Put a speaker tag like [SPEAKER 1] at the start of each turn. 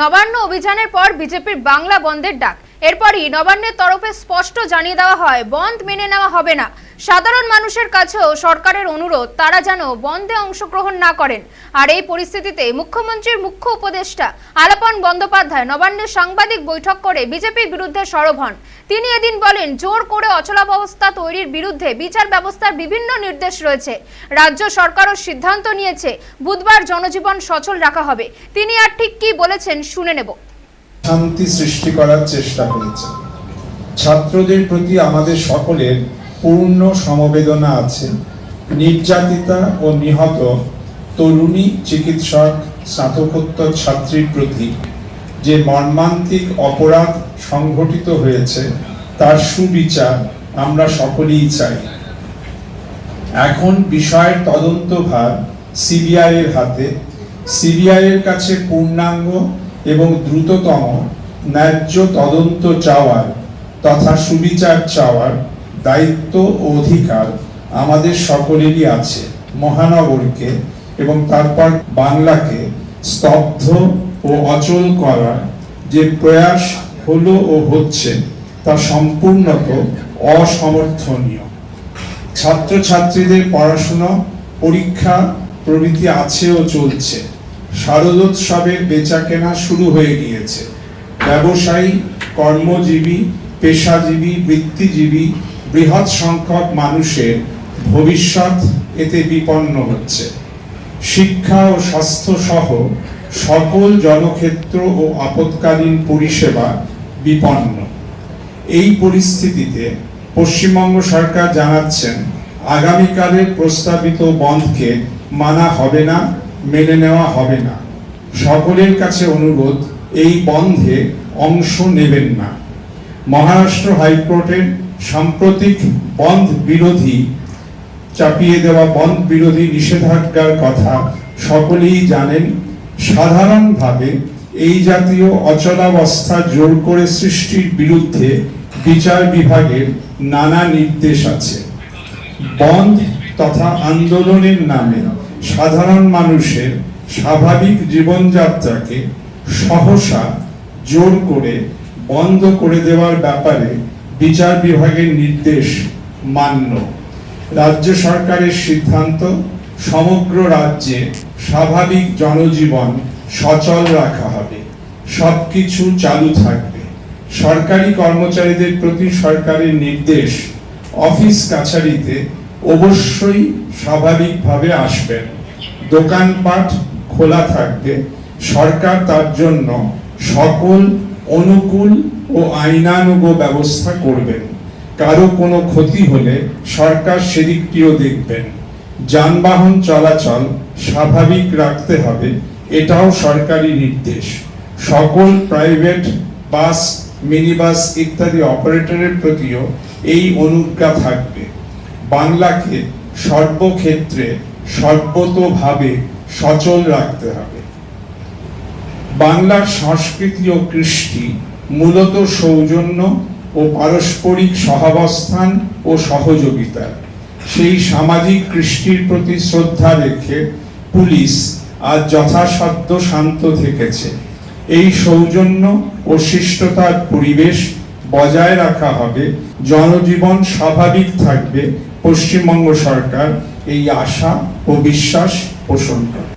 [SPEAKER 1] নবান্ন অভিযানের পর বিজেপির বাংলা বন্ধের ডাক। এরপরই নবান্নের তরফে স্পষ্ট জানিয়ে দেওয়া হয়, বন্ধ মেনে নেওয়া হবে না। সাধারণ মানুষের কাছেও সরকারের অনুরোধ, তারা যেন বন্ধে অংশগ্রহণ না করেন। আর এই পরিস্থিতিতে মুখ্যমন্ত্রীর মুখ্য উপদেষ্টা আলাপন বন্দ্যোপাধ্যায় নবান্নে সাংবাদিক বৈঠক করে বিজেপির বিরুদ্ধে সরব হন। তিনি এদিন বলেন, জোর করে অচলাবস্থা তৈরির বিরুদ্ধে বিচার ব্যবস্থার বিভিন্ন নির্দেশ রয়েছে। রাজ্য সরকারও সিদ্ধান্ত নিয়েছে, বুধবার জনজীবন সচল রাখা হবে। তিনি আর ঠিক কি বলেছেন শুনে নেব।
[SPEAKER 2] শান্তি সৃষ্টি করার চেষ্টা করেছে। ছাত্রদের প্রতি আমাদের সকলের পূর্ণ সমবেদনা আছে। নির্যাতিতা ও নিহত তরুণী চিকিৎসক, স্নাতকোত্তর ছাত্রীর প্রতি যে মর্মান্তিক অপরাধ সংঘটিত হয়েছে, তার সুবিচার আমরা সকলেই চাই। এখন বিষয়ের তদন্তভার সিবিআই এর হাতে। সিবিআই এর কাছে পূর্ণাঙ্গ এবং দ্রুততম ন্যায্য তদন্ত চাওয়ার তথা সুবিচার চাওয়ার দায়িত্ব ও অধিকার আমাদের সকলেরই আছে, মহানগরকে এবং তারপর বাংলাকে স্তব্ধ ও অচল করার যে প্রয়াস হলো ও হচ্ছে তা সম্পূর্ণত অসমর্থনীয়। ছাত্রছাত্রীদের পড়াশোনা, পরীক্ষা প্রভৃতি আছে ও চলছে। শারদোৎসবের বেচাকেনা শুরু হয়ে গিয়েছে। ব্যবসায়ী, কর্মজীবী, পেশাজীবী, বৃত্তিজীবী বৃহৎ সংখ্যক মানুষের ভবিষ্যৎ এতে বিপন্ন হচ্ছে। শিক্ষা ও স্বাস্থ্য সহ সকল জনক্ষেত্র ও আপৎকালীন পরিষেবা বিপন্ন। এই পরিস্থিতিতে পশ্চিমবঙ্গ সরকার জানাচ্ছেন, আগামীকালের প্রস্তাবিত বন্ধকে মানা হবে না, মেনে নেওয়া হবে না। সকলের কাছে অনুরোধ, এই বন্ধে অংশ নেবেন না। মহারাষ্ট্র হাইকোর্টের সাম্প্রতিক বন্ধ বিরোধী, চাপিয়ে দেওয়া বন্ধ বিরোধী নিষেধাজ্ঞার কথা সকলেই জানেন। সাধারণভাবে এই জাতীয় অচলাবস্থা জোর করে সৃষ্টির বিরুদ্ধে বিচার বিভাগের নানা নির্দেশ আছে। বন্ধ তথা আন্দোলনের নামে সাধারণ মানুষের স্বাভাবিক জীবনযাত্রাকে সহসা জোর করে বন্ধ করে দেওয়ার ব্যাপারে বিচার বিভাগের নির্দেশ মান্য। রাজ্য সরকারের সিদ্ধান্ত সমগ্র রাজ্যে স্বাভাবিক জনজীবন সচল রাখা হবে। সবকিছু চালু থাকবে। সরকারি কর্মচারীদের প্রতি সরকারের নির্দেশ অফিস কাছারিতে অবশ্যই স্বাভাবিকভাবে আসবেন দোকানপাট খোলা থাকবে। সরকার তার জন্য সকল অনুকূল ও আইনানুগ ব্যবস্থা করবেন। কারও কোনো ক্ষতি হলে সরকার সেদিকটিও দেখবেন। যানবাহন চলাচল স্বাভাবিক রাখতে হবে, এটাও সরকারি নির্দেশ। সকল প্রাইভেট বাস মিনি বাস ইত্যাদি অপারেটরের প্রতিও এই অনুজ্ঞা থাকবে। বাংলাকে সর্বক্ষেত্রে সর্বতোভাবে সচল রাখতে হবে। বাংলার সংস্কৃতি ও কৃষ্টি মূলত সৌজন্য ও পারস্পরিক সহাবস্থান ও সহযোগিতা। সেই সামাজিক কৃষ্টির প্রতি শ্রদ্ধা রেখে পুলিশ আজ যথাসাধ্য শান্ত থেকেছে। এই সৌজন্য ও শিষ্টতার পরিবেশ বজায় রাখা হবে, জনজীবন স্বাভাবিক থাকবে পশ্চিমবঙ্গ সরকার এই আশা ও বিশ্বাস পোষণ করে।